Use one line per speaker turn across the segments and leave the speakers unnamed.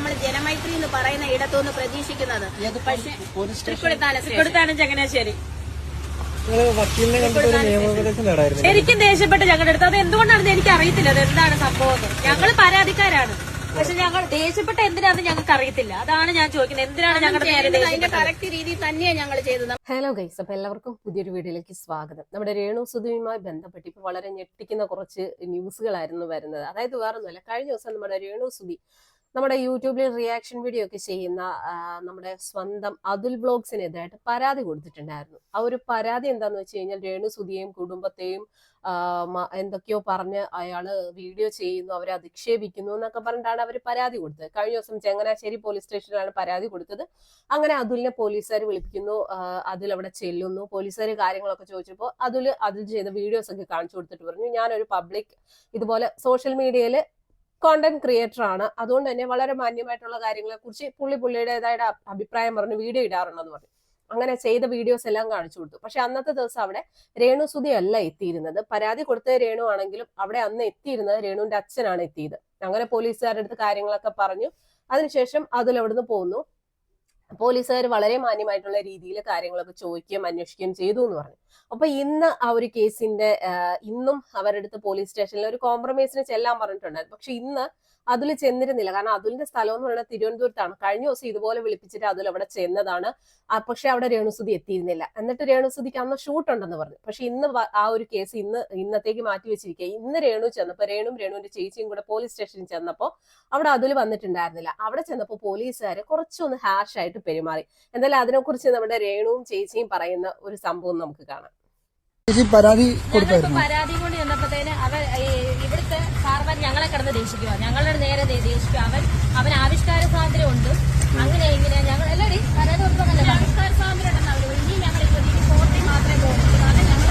നമ്മൾ ജനമൈത്രി എന്ന് പറയുന്ന ഇടത്തുനിന്ന് പ്രതീക്ഷിക്കുന്നത്. പക്ഷേ തൃക്കൊടിത്താന
ചങ്ങനാശ്ശേരി. ശരിക്കും ദേഷ്യപ്പെട്ട് ഞങ്ങളുടെ അടുത്ത്. അത് എന്തുകൊണ്ടാണെന്ന് എനിക്ക് അറിയത്തില്ല അത് എന്താണ് സംഭവം ഞങ്ങൾ പരാതിക്കാരാണ്. പക്ഷെ ഞങ്ങൾ ദേഷ്യപ്പെട്ട എന്തിനാണെന്ന് ഞങ്ങൾക്ക് അറിയത്തില്ല അതാണ് ഞാൻ ചോദിക്കുന്നത്. എന്തിനാണ് ഞങ്ങളുടെ
കറക്റ്റ് രീതിയിൽ തന്നെയാണ് ഞങ്ങൾ ചെയ്തത്.
ഹലോ ഗൈസ് അപ്പൊ എല്ലാവർക്കും പുതിയൊരു വീഡിയോയിലേക്ക് സ്വാഗതം. നമ്മുടെ രേണു സുധുവുമായി ബന്ധപ്പെട്ട് ഇപ്പൊ വളരെ ഞെട്ടിക്കുന്ന കുറച്ച് ന്യൂസുകളായിരുന്നു വരുന്നത്. അതായത് വേറൊന്നുമല്ല കഴിഞ്ഞ ദിവസം നമ്മുടെ രേണു സുധി നമ്മുടെ യൂട്യൂബിൽ റിയാക്ഷൻ വീഡിയോ ഒക്കെ ചെയ്യുന്ന നമ്മുടെ സ്വന്തം അതുൽ ബ്ലോഗ്സിനെതിരായിട്ട് പരാതി കൊടുത്തിട്ടുണ്ടായിരുന്നു. ആ ഒരു പരാതി എന്താന്ന് വെച്ച് കഴിഞ്ഞാൽ രേണു സുധിയെയും കുടുംബത്തെയും എന്തൊക്കെയോ പറഞ്ഞ് അയാൾ വീഡിയോ ചെയ്യുന്നു അവരെ അധിക്ഷേപിക്കുന്നു എന്നൊക്കെ പറഞ്ഞിട്ടാണ് അവർ പരാതി കൊടുത്തത്. കഴിഞ്ഞ ദിവസം ചങ്ങനാശ്ശേരി പോലീസ് സ്റ്റേഷനിലാണ് പരാതി കൊടുത്തത്. അങ്ങനെ അതുലിനെ പോലീസുകാർ വിളിപ്പിക്കുന്നു അതിൽ അവിടെ ചെല്ലുന്നു. പോലീസുകാർ കാര്യങ്ങളൊക്കെ ചോദിച്ചപ്പോൾ അതിൽ അതിൽ ചെയ്ത വീഡിയോസ് ഒക്കെ കാണിച്ചു കൊടുത്തിട്ട് പറഞ്ഞു ഞാനൊരു പബ്ലിക് ഇതുപോലെ സോഷ്യൽ മീഡിയയിൽ കോണ്ടന്റ് ക്രിയേറ്റർ ആണ്. അതുകൊണ്ട് തന്നെ വളരെ മാന്യമായിട്ടുള്ള കാര്യങ്ങളെ കുറിച്ച് പുള്ളി പുള്ളിയുടേതായ അഭിപ്രായം പറഞ്ഞു വീഡിയോ ഇടാറുണ്ടെന്ന് പറഞ്ഞു. അങ്ങനെ ചെയ്ത വീഡിയോസ് എല്ലാം കാണിച്ചു കൊടുത്തു. പക്ഷെ അന്നത്തെ ദിവസം അവിടെ രേണു സുധി അല്ല എത്തിയിരുന്നത്. പരാതി കൊടുത്ത രേണു ആണെങ്കിലും അവിടെ അന്ന് എത്തിയിരുന്നത് രേണുവിന്റെ അച്ഛനാണ് എത്തിയത്. അങ്ങനെ പോലീസുകാരുടെ അടുത്ത് കാര്യങ്ങളൊക്കെ പറഞ്ഞു. അതിനുശേഷം അതിൽ അവിടുന്ന് പോന്നു. പോലീസുകാർ വളരെ മാന്യമായിട്ടുള്ള രീതിയിൽ കാര്യങ്ങളൊക്കെ ചോദിക്കുകയും അന്വേഷിക്കുകയും ചെയ്തു എന്ന് പറഞ്ഞു. അപ്പൊ ഇന്ന് ആ ഒരു കേസിന്റെ ഇന്നും അവരുടെ അടുത്ത് പോലീസ് സ്റ്റേഷനിൽ ഒരു കോംപ്രമൈസിന് ചെല്ലാൻ പറഞ്ഞിട്ടുണ്ടായിരുന്നു. പക്ഷെ ഇന്ന് അതിൽ ചെന്നിരുന്നില്ല. കാരണം അതുലിന്റെ സ്ഥലം എന്ന് പറയുന്നത് തിരുവനന്തപുരത്താണ്. കഴിഞ്ഞ ദിവസം ഇതുപോലെ വിളിപ്പിച്ചിട്ട് അതിൽ അവിടെ ചെന്നതാണ്. പക്ഷെ അവിടെ രേണുസുതി എത്തിയിരുന്നില്ല. എന്നിട്ട് രേണുസുതിക്ക് അന്ന് ഷൂട്ട് ഉണ്ടെന്ന് പറഞ്ഞു. പക്ഷെ ഇന്ന് ആ ഒരു കേസ് ഇന്ന് ഇന്നത്തേക്ക് മാറ്റി വെച്ചിരിക്കുക. ഇന്ന് രേണു ചെന്നപ്പോ രേണും രേണുവിന്റെ ചേച്ചിയും കൂടെ പോലീസ് സ്റ്റേഷനിൽ ചെന്നപ്പോ അവിടെ അതിൽ വന്നിട്ടുണ്ടായിരുന്നില്ല. അവിടെ ചെന്നപ്പോ പോലീസുകാര് കുറച്ചൊന്ന് ഹാഷ് ആയിട്ട് പെരുമാറി. എന്തായാലും അതിനെക്കുറിച്ച് നമ്മുടെ രേണുവും ചേച്ചിയും പറയുന്ന ഒരു സംഭവം നമുക്ക് കാണാം.
ചേച്ചി പരാതി
പരാതി കിടന്ന് ദേഷിക്കുക. ഞങ്ങളുടെ നേരെ ദേഷിക്കുക. അവൻ അവൻ ആവിഷ്കാര സ്വാതന്ത്ര്യം ഉണ്ട്. അങ്ങനെ ഇങ്ങനെ ഞങ്ങൾ എല്ലാടി
ആവിഷ്കാര സ്വാതന്ത്ര്യം ഉണ്ടെന്ന് അവർ ഇനി ഞങ്ങൾ ഇപ്പോൾ ഇനി കോടതി മാത്രമേ പോകുള്ളൂ കാരണം ഞങ്ങൾ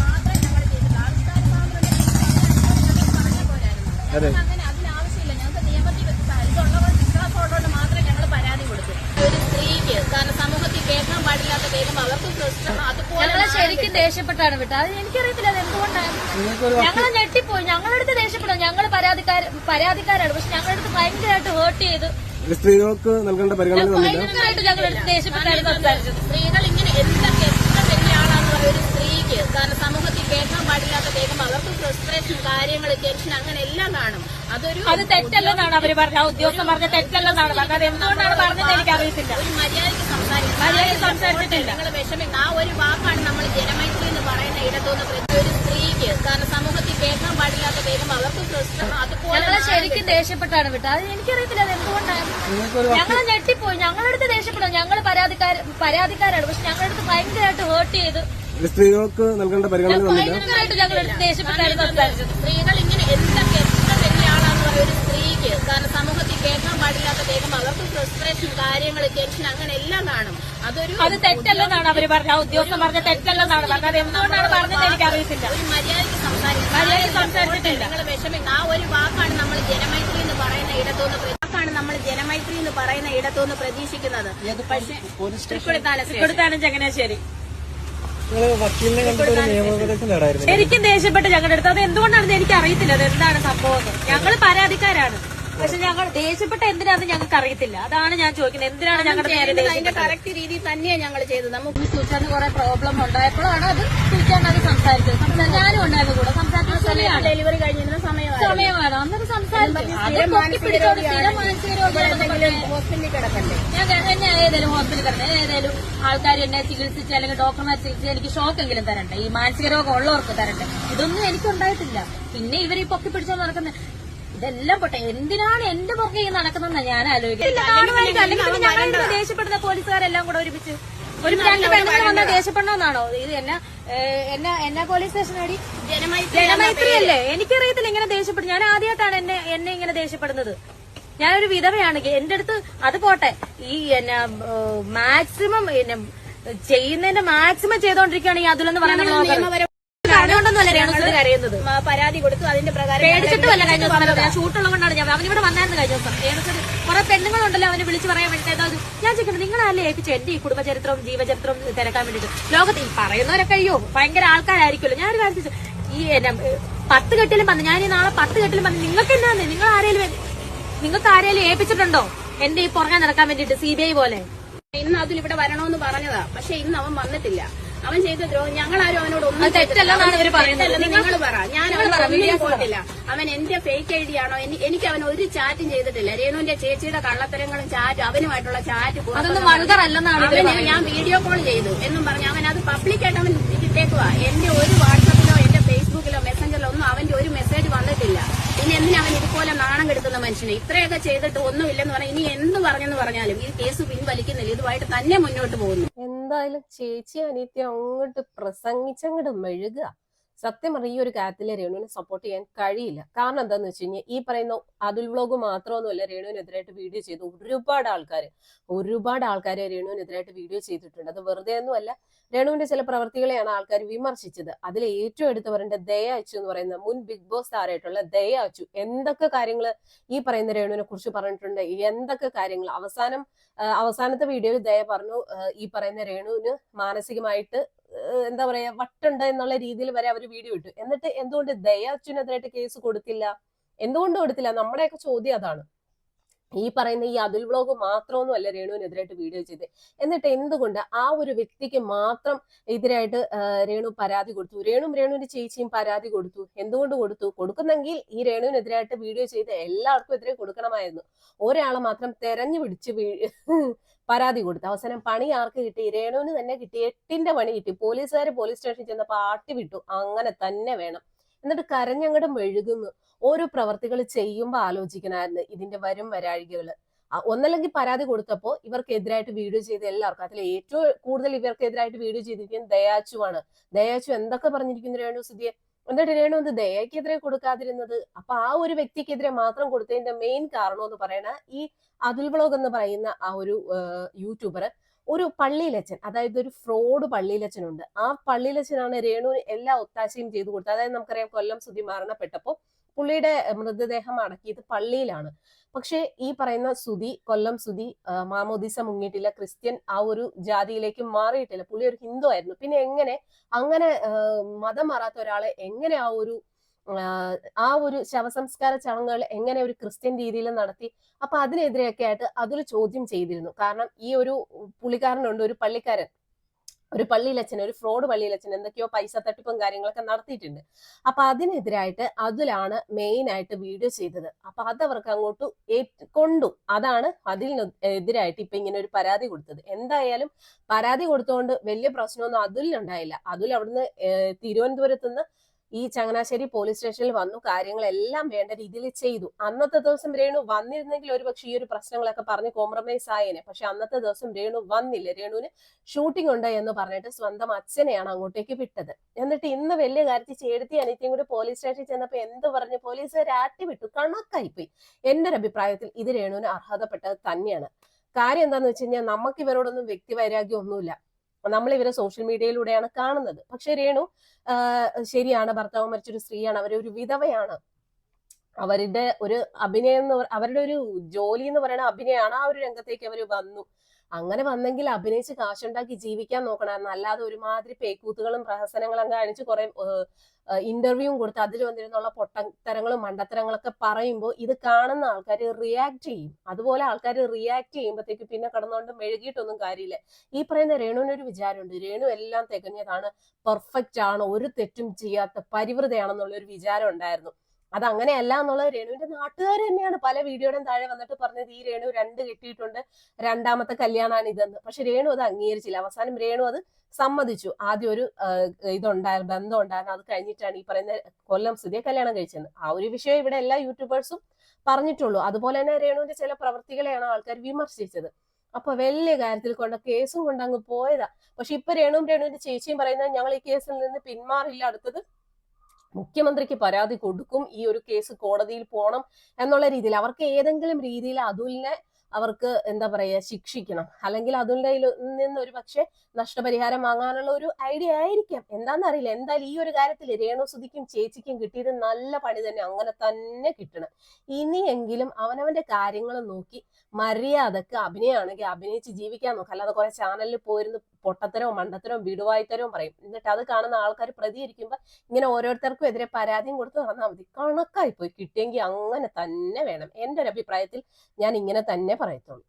മാത്രമേ ഞങ്ങൾ ചെയ്തിട്ടുള്ളൂ. ആവിഷ്കാര സ്വാതന്ത്ര്യം. അങ്ങനെ അതിനാവശ്യമില്ല ഞങ്ങൾക്ക് നിയമത്തിൽ ഇതുള്ളവർ വിശ്വാസമുള്ളതുകൊണ്ട് മാത്രമേ ഞങ്ങൾ പരാതി കൊടുത്തു ഒരു സ്ത്രീക്ക് കാരണം സമൂഹത്തിൽ കേൾക്കാൻ പാടില്ലാത്ത കേൾക്കുമ്പോൾ അവർക്ക് പ്രശ്നം. അതുപോലെ
ഞങ്ങളെ ശരിക്കും ദേഷ്യപ്പെട്ടാണ് വിട്ടത് അത് എനിക്കറിയത്തില്ല അത് എന്തുകൊണ്ടാണ്. ഞങ്ങളെ ഞെട്ടിപ്പോയി. ഞങ്ങളുടെ അടുത്ത് ദേഷ്യപ്പെടും ഞങ്ങൾ പരാതിക്കാര പരാതിക്കാരാണ്. പക്ഷെ ഞങ്ങളുടെ അടുത്ത് ഭയങ്കരമായിട്ട് ഹേർട്ട് ചെയ്ത്.
സ്ത്രീകൾക്ക് നൽകേണ്ട പരിഗണന
ഭയങ്കരമായിട്ട് ഞങ്ങളുടെ അടുത്ത് ദേഷ്യപ്പെട്ടായിരുന്നു സംസാരിച്ചത്.
സ്ത്രീകൾ ഇങ്ങനെ എന്തൊക്കെ എത്ര വലിയ ഒരു സ്ത്രീക്ക് കാരണം സമൂഹത്തിൽ കേൾക്കാൻ പാടില്ലാത്ത കേൾക്കുമ്പോൾ അവർക്ക് ഫ്രസ്ട്രേഷൻ കാര്യങ്ങൾ ടെൻഷൻ അങ്ങനെ എല്ലാം കാണും. അതൊരു
അത് തെറ്റല്ലെന്നാണ് അവർ പറഞ്ഞത്. ആ ഉദ്യോഗസ്ഥൻ പറഞ്ഞ തെറ്റല്ലെന്നാണ് പറഞ്ഞത്. എന്തുകൊണ്ടാണ് പറഞ്ഞത് എനിക്ക് അറിയത്തില്ല.
ഒരു മര്യാദയ്ക്ക് സംസാരിക്കും
മര്യാദയ്ക്ക് സംസാരിച്ചിട്ടില്ല.
നിങ്ങൾ വിഷമിക്കുന്ന ആ ഒരു വാക്കാണ് നമ്മൾ ജനമൈത്രി എന്ന് പറയുന്ന ഇടത്തുനിന്ന് പ്രതി- ഒരു സ്ത്രീക്ക്. കാരണം സമൂഹത്തിൽ കേൾക്കാൻ പാടില്ലാത്ത കേൾക്കുമ്പോൾ അവർക്ക് ഫ്രസ്ട്രേഷൻ അതുപോലെ
ശരിക്കും ദേഷ്യപ്പെട്ടാണ് വിട്ടത്. അത് എനിക്കറിയത്തില്ല അത് എന്തുകൊണ്ടാണ്. ഞങ്ങൾ ഞെട്ടിപ്പോയി. ഞങ്ങളടുത്ത് ദേഷ്യപ്പെടാം. ഞങ്ങൾ പരാതിക്കാർ പരാതിക്കാരാണ്. പക്ഷെ ഞങ്ങളടുത്ത് അടുത്ത് ഭയങ്കരമായിട്ട് ഹേർട്ട് ചെയ്ത്
സ്ത്രീകൾക്ക് നൽകേണ്ട പരിഗണന തന്നില്ല ാണ്
സ്ത്രീകൾ ഇങ്ങനെ എന്തൊക്കെ എത്ര വലിയ ആളാന്ന് പറയുന്ന ഒരു സ്ത്രീക്ക് കാരണം സമൂഹത്തിൽ കേൾക്കാൻ പാടില്ലാത്ത കേൾക്കുമ്പോൾ അവർക്ക് ഫ്രസ്ട്രേഷൻ കാര്യങ്ങൾ ടെൻഷൻ അങ്ങനെ എല്ലാം കാണും. അതൊരു
അത് തെറ്റല്ലെന്നാണ് അവർ പറഞ്ഞത്. ആ ഉദ്യോഗസ്ഥൻ പറഞ്ഞ തെറ്റല്ലെന്നാണ് പറഞ്ഞത്. അത് എന്തുകൊണ്ടാണ് പറഞ്ഞത് എനിക്ക് അറിയത്തില്ല.
ഒരു മര്യാദയ്ക്ക് സംസാരിക്കും
മര്യാദയ്ക്ക് സംസാരിച്ചിട്ടില്ല.
നിങ്ങൾ വിഷമിക്കും. ആ ഒരു വാക്കാണ് നമ്മൾ ജനമൈത്രി എന്ന് പറയുന്ന ഇടത്തുനിന്ന് വാക്കാണ് നമ്മൾ ജനമൈത്രി എന്ന് പറയുന്ന ഇടത്തുനിന്ന് പ്രതീക്ഷിക്കുന്നത്. പക്ഷേ തൃക്കൊടിത്താന
ചങ്ങനാശ്ശേരി. ശരിക്കും ദേഷ്യപ്പെട്ട് ഞങ്ങളുടെ അടുത്ത്. അത് എന്തുകൊണ്ടാണെന്ന് എനിക്ക് അറിയത്തില്ല. അത് എന്താണ് സംഭവം ഞങ്ങൾ പരാതിക്കാരാണ്. പക്ഷെ ഞങ്ങൾ ദേഷ്യപ്പെട്ട എന്തിനാന്ന് ഞങ്ങൾക്ക് അറിയത്തില്ല. അതാണ് ഞാൻ ചോദിക്കുന്നത്. എന്തിനാണ് ഞങ്ങളുടെ നേരെ
അതിന്റെ
ദേഷ്യപ്പെട്ടത്?
കറക്റ്റ് രീതിയിൽ തന്നെയാണ് ഞങ്ങൾ ചെയ്തത്. നമുക്ക്
സൂചന കുറെ പ്രോബ്ലം ഉണ്ടായപ്പോഴാണ് അത് സൂചന അത് സംസാരിച്ചത്. സംസാ- ഞാനും ഉണ്ടായിരുന്നു കൂടെ. സംസാരിച്ച സമയമാണ്.
ഡെലിവറി കഴിഞ്ഞിരുന്ന സമയമാണ്.
സമയമാണ്. അന്നേരം സംസാരിച്ചു. അത്
സ്ഥിരം
പൊക്കിപ്പിടിച്ചോണ്ട് സ്ഥിരം മാനസിക രോഗിയാണെന്ന് പറഞ്ഞ്
ഹോസ്പിറ്റലിൽ കിടക്കണ്ടേ?
ഞാൻ ഏതെങ്കിലും ഹോസ്പിറ്റലിൽ കിടന്നത് ഏതെങ്കിലും ആൾക്കാർ എന്നെ ചികിത്സിച്ച് അല്ലെങ്കിൽ ഡോക്ടർമാർ ചികിത്സിച്ച് എനിക്ക് ഷോക്ക് എങ്കിലും തരണ്ട? ഈ മാനസിക രോഗം ഉള്ളവർക്ക് തരണ്ടേ? ഇതൊന്നും എനിക്ക് ഉണ്ടായിട്ടില്ല പിന്നെ ഇവർ ഈ പൊക്കി പിടിച്ചോ നടക്കുന്നത് ഇതെല്ലാം പോട്ടെ. എന്തിനാണ് എന്റെ പുറകെ ഈ നടക്കുന്നതെന്ന് ഞാൻ ആലോചിക്കുന്നത്? ദേഷ്യപ്പെടുന്ന പോലീസുകാരെല്ലാം കൂടെ ഒരുമിച്ച് ഒരു രണ്ട് പെണ്ണുങ്ങൾ വന്നാൽ ദേഷ്യപ്പെടണമെന്നാണോ ഇത് എന്നെ എന്നാ എന്നെ പോലീസ്
ജനമൈത്രി
ജനമൈത്രി അല്ലേ എനിക്കറിയത്തില്ല ഇങ്ങനെ ദേഷ്യപ്പെടും. ഞാൻ ആദ്യമായിട്ടാണ് എന്നെ എന്നെ ഇങ്ങനെ ദേഷ്യപ്പെടുന്നത്. ഞാനൊരു വിധവയാണ്. എന്റെ അടുത്ത് അത് പോട്ടെ. ഈ എന്നെ മാക്സിമം എന്നെ ചെയ്യുന്നതിന്റെ മാക്സിമം ചെയ്തോണ്ടിരിക്കുകയാണ് ഈ അതുലെന്ന് പറയുന്നത് രേണുസുതി കരയുന്നത്.
പരാതി കൊടുത്തു. അതിന്റെ പ്രകാരം
പേടിച്ചിട്ടുമല്ല കഴിഞ്ഞ ദിവസം വന്നത്. ഞാൻ അവൻ ഇവിടെ അവനിവിടെ വന്നായിരുന്നു കഴിഞ്ഞ ദിവസം. രേണുസുതി കുറെ പെണ്ണുങ്ങളുണ്ടല്ലോ അവനെ വിളിച്ചു പറയാൻ വേണ്ടി ഞാൻ ചോദിക്കുന്നത് നിങ്ങളല്ലേ ഏൽപ്പിച്ചു എന്റെ ഈ കുടുംബചരിത്രവും ജീവചരിത്രവും തിരക്കാൻ വേണ്ടിയിട്ട് ലോകത്ത് ഈ പറയുന്നവരൊക്കെ അയ്യോ ഭയങ്കര ആൾക്കാരായിരിക്കുമല്ലോ. ഞാനൊരു കാര്യം ഈ പത്ത് കെട്ടിലും പറഞ്ഞു ഞാൻ ഈ നാളെ പത്ത് കെട്ടിലും പറഞ്ഞു നിങ്ങൾക്ക് എന്നാന്ന് നിങ്ങൾ ആരേലും ആരേലും ഏൽപ്പിച്ചിട്ടുണ്ടോ? എന്റെ ഈ പുറകെ നടക്കാൻ വേണ്ടിട്ട് സി ബി ഐ പോലെ.
ഇന്ന് അതിൽ ഇവിടെ വരണമെന്ന് പറഞ്ഞതാ. പക്ഷെ ഇന്ന് അവൻ വന്നിട്ടില്ല. അവൻ ചെയ്ത ദ്രോഹം ഞങ്ങളാരും അവനോട് ഒന്നും
പറയുന്നത്.
നിങ്ങൾ പറ. ഞാൻ. പോയിട്ടില്ല. അവൻ എന്റെ ഫേക്ക് ഐ ഡി ആണോ എനിക്ക് അവൻ ഒരു ചാറ്റും ചെയ്തിട്ടില്ല. രേണുവിന്റെ ചേച്ചിയുടെ കള്ളത്തരങ്ങളും ചാറ്റ് അവനുമായിട്ടുള്ള ചാറ്റ് അവന് ഞാൻ വീഡിയോ കോൾ ചെയ്തു എന്നും പറഞ്ഞു അവൻ അത് പബ്ലിക്കായിട്ട് അവൻ ഇട്ടേക്കുവാ. എന്റെ ഒരു വാട്സപ്പിലോ എന്റെ ഫേസ്ബുക്കിലോ മെസ്സഞ്ചറിലോ ഒന്നും അവന്റെ ഒരു മെസ്സേജ് വന്നിട്ടില്ല. പിന്നെ എന്തിനാ അവൻ ഇതുപോലെ നാണം കെടുക്കുന്ന മനുഷ്യനെ? ഇത്രയൊക്കെ ചെയ്തിട്ട് ഒന്നുമില്ലെന്ന് പറഞ്ഞാൽ ഇനി എന്ത് പറഞ്ഞെന്ന് പറഞ്ഞാലും ഈ കേസ് പിൻവലിക്കുന്നില്ല. ഇതുമായിട്ട് തന്നെ മുന്നോട്ട് പോകുന്നു.
എന്തായാലും ചേച്ചി അനിയത്തി അങ്ങോട്ട് പ്രസംഗിച്ചങ്ങോട്ട് മെഴുകുക. സത്യം പറഞ്ഞ ഈ ഒരു കാര്യത്തിലെ രേണുവിനെ സപ്പോർട്ട് ചെയ്യാൻ കഴിയില്ല. കാരണം എന്താന്ന് വെച്ച് കഴിഞ്ഞാൽ ഈ പറയുന്ന അതുൽ വ്ലോഗ് മാത്രമൊന്നുമല്ല രേണുവിനെതിരായിട്ട് വീഡിയോ ചെയ്തു ഒരുപാട് ആൾക്കാർ ഒരുപാട് ആൾക്കാർ രേണുവിനെതിരായിട്ട് വീഡിയോ ചെയ്തിട്ടുണ്ട്. അത് വെറുതെ ഒന്നുമല്ല രേണുവിന്റെ ചില പ്രവർത്തികളെയാണ് ആൾക്കാർ വിമർശിച്ചത്. അതിൽ ഏറ്റവും എടുത്തു പറയേണ്ട ദയ അച്ചു എന്ന് പറയുന്ന മുൻ ബിഗ് ബോസ് താരമായിട്ടുള്ള ദയ അച്ചു എന്തൊക്കെ കാര്യങ്ങൾ ഈ പറയുന്ന രേണുവിനെ കുറിച്ച് പറഞ്ഞിട്ടുണ്ട്? എന്തൊക്കെ കാര്യങ്ങൾ അവസാനം അവസാനത്തെ വീഡിയോയിൽ ദയ പറഞ്ഞു ഈ പറയുന്ന രേണുവിന് മാനസികമായിട്ട് എന്താ പറയാ വട്ടുണ്ട് എന്നുള്ള രീതിയിൽ വരെ അവർ വീഡിയോ ഇട്ടു. എന്നിട്ട് എന്തുകൊണ്ട് ദയ അച്ഛനെതിരായിട്ട് കേസ് കൊടുത്തില്ല? എന്തുകൊണ്ട് കൊടുത്തില്ല? നമ്മുടെയൊക്കെ ചോദ്യം അതാണ്. ഈ പറയുന്ന ഈ അതുൽ വ്ളോഗ് മാത്രമൊന്നും അല്ല രേണുവിനെതിരായിട്ട് വീഡിയോ ചെയ്ത്. എന്നിട്ട് എന്തുകൊണ്ട് ആ ഒരു വ്യക്തിക്ക് മാത്രം എതിരായിട്ട് രേണു പരാതി കൊടുത്തു? രേണും രേണുവിന്റെ ചേച്ചിയും പരാതി കൊടുത്തു. എന്തുകൊണ്ട് കൊടുത്തു? കൊടുക്കുന്നെങ്കിൽ ഈ രേണുവിനെതിരായിട്ട് വീഡിയോ ചെയ്ത് എല്ലാവർക്കും എതിരെ കൊടുക്കണമായിരുന്നു. ഒരാളെ മാത്രം തെരഞ്ഞു പിടിച്ച് പരാതി കൊടുത്തു. അവസാനം പണി ആർക്ക് കിട്ടി? രേണുവിന് തന്നെ കിട്ടി. എട്ടിന്റെ പണി കിട്ടി. പോലീസുകാർ പോലീസ് സ്റ്റേഷനിൽ ചെന്നപ്പോൾ ആട്ടി വിട്ടു. അങ്ങനെ തന്നെ വേണം. എന്നിട്ട് കരഞ്ഞങ്ങോട്ട് മെഴുകുന്നു. ഓരോ പ്രവർത്തികൾ ചെയ്യുമ്പോൾ ആലോചിക്കണമായിരുന്നു ഇതിന്റെ വരും വരാഴികകൾ. ഒന്നല്ലെങ്കിൽ പരാതി കൊടുത്തപ്പോ ഇവർക്കെതിരായിട്ട് വീഡിയോ ചെയ്ത എല്ലാവർക്കും അതിൽ ഏറ്റവും കൂടുതൽ ഇവർക്കെതിരായിട്ട് വീഡിയോ ചെയ്തിരിക്കുന്നത് ദയാച്ചുവാണ്. ദയാച്ചു എന്തൊക്കെ പറഞ്ഞിരിക്കുന്നു രേണു സുധിയെ? എന്നിട്ട് രേണു എന്ത് ദയക്കെതിരെ കൊടുക്കാതിരുന്നത്? അപ്പൊ ആ ഒരു വ്യക്തിക്കെതിരെ മാത്രം കൊടുത്തതിന്റെ മെയിൻ കാരണം എന്ന് പറയണ ഈ അതുൽ വ്ളോഗ് എന്ന് പറയുന്ന ആ ഒരു യൂട്യൂബർ ഒരു പള്ളിയിലച്ചൻ അതായത് ഒരു ഫ്രോഡ് പള്ളിയിലച്ചനുണ്ട് ആ പള്ളിയിലച്ചനാണ് രേണുവിന് എല്ലാ ഒത്താശയും ചെയ്തു കൊടുത്തത്. അതായത് നമുക്കറിയാം കൊല്ലം സുധി മരണപ്പെട്ടപ്പോൾ പുള്ളിയുടെ മൃതദേഹം അടക്കിയത് പള്ളിയിലാണ്. പക്ഷേ ഈ പറയുന്ന സുതി കൊല്ലം സുതി മാമോദിസ മുങ്ങിയിട്ടില്ല ക്രിസ്ത്യൻ ആ ഒരു ജാതിയിലേക്ക് മാറിയിട്ടില്ല. പുള്ളി ഒരു ഹിന്ദു ആയിരുന്നു. പിന്നെ എങ്ങനെ അങ്ങനെ മതം മാറാത്ത ഒരാളെ എങ്ങനെ ആ ഒരു ആ ഒരു ശവസംസ്കാര ചടങ്ങുകൾ എങ്ങനെ ഒരു ക്രിസ്ത്യൻ രീതിയിൽ നടത്തി? അപ്പൊ അതിനെതിരെയൊക്കെ ആയിട്ട് അതൊരു ചോദ്യം ചെയ്തിരുന്നു. കാരണം ഈ ഒരു പുള്ളിക്കാരനുണ്ട് ഒരു പള്ളിക്കാരൻ. ഒരു പള്ളിയിലച്ഛൻ ഒരു ഫ്രോഡ് പള്ളിയിലച്ഛൻ എന്തൊക്കെയോ പൈസ തട്ടിപ്പും കാര്യങ്ങളൊക്കെ നടത്തിയിട്ടുണ്ട്. അപ്പൊ അതിനെതിരായിട്ട് അതിലാണ് മെയിൻ ആയിട്ട് വീഡിയോ ചെയ്തത്. അപ്പൊ അതവർക്ക് അങ്ങോട്ട് കൊണ്ടു. അതാണ് അതിൽ എതിരായിട്ട് ഇപ്പൊ ഇങ്ങനെ ഒരു പരാതി കൊടുത്തത്. എന്തായാലും പരാതി കൊടുത്തുകൊണ്ട് വലിയ പ്രശ്നമൊന്നും അതിലുണ്ടായില്ല. അതിൽ അവിടുന്ന് തിരുവനന്തപുരത്ത് നിന്ന് ഈ ചങ്ങനാശ്ശേരി പോലീസ് സ്റ്റേഷനിൽ വന്നു കാര്യങ്ങളെല്ലാം വേണ്ട രീതിയിൽ ചെയ്തു. അന്നത്തെ ദിവസം രേണു വന്നിരുന്നെങ്കിൽ ഒരു പക്ഷേ ഈ ഒരു പ്രശ്നങ്ങളൊക്കെ പറഞ്ഞ് കോംപ്രമൈസ് ആയേനെ. പക്ഷെ അന്നത്തെ ദിവസം രേണു വന്നില്ല. രേണുവിന് ഷൂട്ടിംഗ് ഉണ്ട് എന്ന് പറഞ്ഞിട്ട് സ്വന്തം അച്ഛനെയാണ് അങ്ങോട്ടേക്ക് വിട്ടത്. എന്നിട്ട് ഇന്ന് വലിയ കാര്യത്തിൽ ചേടത്തി അനിത്യം കൂടി പോലീസ് സ്റ്റേഷനിൽ ചെന്നപ്പോൾ എന്ത് പറഞ്ഞു? പോലീസ് ആട്ടി വിട്ടു. കണക്കായിപ്പോയി. എന്റെ ഒരു അഭിപ്രായത്തിൽ ഇത് രേണുവിന് അർഹതപ്പെട്ടത് തന്നെയാണ്. കാര്യം എന്താന്ന് വെച്ച് കഴിഞ്ഞാൽ നമുക്ക് ഇവരോടൊന്നും വ്യക്തിവൈരാഗ്യം ഒന്നുമില്ല. നമ്മൾ ഇവരെ സോഷ്യൽ മീഡിയയിലൂടെയാണ് കാണുന്നത്. പക്ഷെ രേണു ശരിയാണ് ഭർത്താവ് മരിച്ചൊരു സ്ത്രീയാണ്. അവരൊരു വിധവയാണ്. അവരുടെ ഒരു അഭിനയം എന്ന് അവരുടെ ഒരു ജോലി എന്ന് പറയുന്ന അഭിനയമാണ് ആ ഒരു രംഗത്തേക്ക് അവർ വന്നു. അങ്ങനെ വന്നെങ്കിൽ അഭിനയിച്ച് കാശുണ്ടാക്കി ജീവിക്കാൻ നോക്കണമായിരുന്നു അല്ലാതെ ഒരുമാതിരി പേക്കൂത്തുകളും പ്രഹസനങ്ങളും കാണിച്ച് കുറെ ഇന്റർവ്യൂവും കൊടുത്ത് അതിൽ വന്നിരുന്നുള്ള പൊട്ടത്തരങ്ങളും മണ്ടത്തരങ്ങളൊക്കെ പറയുമ്പോൾ ഇത് കാണുന്ന ആൾക്കാർ റിയാക്ട് ചെയ്യും. അതുപോലെ ആൾക്കാർ റിയാക്ട് ചെയ്യുമ്പോഴത്തേക്ക് പിന്നെ കടന്നുകൊണ്ട് മെഴുകിയിട്ടൊന്നും കാര്യമില്ല. ഈ പറയുന്ന രേണുവിന് ഒരു വിചാരമുണ്ട്. രേണു എല്ലാം തികഞ്ഞതാണ് പെർഫെക്റ്റ് ആണ് ഒരു തെറ്റും ചെയ്യാത്ത പരിവൃതയാണെന്നുള്ള ഒരു വിചാരം ഉണ്ടായിരുന്നു. അത് അങ്ങനെയല്ല എന്നുള്ളത് രേണുവിന്റെ നാട്ടുകാർ തന്നെയാണ് പല വീഡിയോയുടെയും താഴെ വന്നിട്ട് പറഞ്ഞത് ഈ രേണു രണ്ട് കെട്ടിയിട്ടുണ്ട് രണ്ടാമത്തെ കല്യാണമാണ് ഇതെന്ന്. പക്ഷെ രേണു അത് അംഗീകരിച്ചില്ല. അവസാനം രേണു അത് സമ്മതിച്ചു. ആദ്യം ഒരു ഇതുണ്ടായ ബന്ധം ഉണ്ടായിരുന്നു അത് കഴിഞ്ഞിട്ടാണ് ഈ പറയുന്ന കൊല്ലം സ്ഥിതിയെ കല്യാണം കഴിച്ചത് ആ ഒരു വിഷയം ഇവിടെ എല്ലാ യൂട്യൂബേഴ്സും പറഞ്ഞിട്ടുള്ളൂ. അതുപോലെ തന്നെ രേണുവിന്റെ ചില പ്രവർത്തികളെയാണ് ആൾക്കാർ വിമർശിച്ചത്. അപ്പൊ വലിയ കാര്യത്തിൽ കൊണ്ട കേസും കൊണ്ട് അങ്ങ് പോയതാ. പക്ഷെ ഇപ്പൊ രേണുവും രേണുവിന്റെ ചേച്ചിയും പറയുന്നത് ഞങ്ങൾ ഈ കേസിൽ നിന്ന് പിന്മാറില്ല അടുത്തത് മുഖ്യമന്ത്രിക്ക് പരാതി കൊടുക്കും ഈ ഒരു കേസ് കോടതിയിൽ പോകണം എന്നുള്ള രീതിയിൽ. അവർക്ക് ഏതെങ്കിലും രീതിയിൽ അതുലിനെ അവർക്ക് എന്താ പറയുക ശിക്ഷിക്കണം. അല്ലെങ്കിൽ അതുലിന്റെ നിന്ന് ഒരു പക്ഷെ നഷ്ടപരിഹാരം വാങ്ങാനുള്ള ഒരു ഐഡിയ ആയിരിക്കാം. എന്താന്ന് അറിയില്ല. എന്തായാലും ഈ ഒരു കാര്യത്തിൽ രേണു സുധിക്കും ചേച്ചിക്കും കിട്ടിയത് നല്ല പണി തന്നെ അങ്ങനെ തന്നെ കിട്ടണം. ഇനിയെങ്കിലും അവനവന്റെ കാര്യങ്ങൾ നോക്കി മര്യാദയ്ക്ക് അഭിനയമാണെങ്കിൽ അഭിനയിച്ച് ജീവിക്കാൻ നോക്കുക അല്ലാതെ കുറെ ചാനലിൽ പോയിരുന്ന് പൊട്ടത്തരവും മണ്ടത്തരവും വീടുവായിത്തരവും പറയും. എന്നിട്ട് അത് കാണുന്ന ആൾക്കാർ പ്രതികരിക്കുമ്പോൾ ഇങ്ങനെ ഓരോരുത്തർക്കും എതിരെ പരാതിയും കൊടുത്ത് നടന്നാൽ മതി. കണക്കായി പോയി. കിട്ടിയെങ്കിൽ അങ്ങനെ തന്നെ വേണം. എന്റെ ഒരു അഭിപ്രായത്തിൽ ഞാൻ ഇങ്ങനെ തന്നെ പറയത്തുള്ളൂ.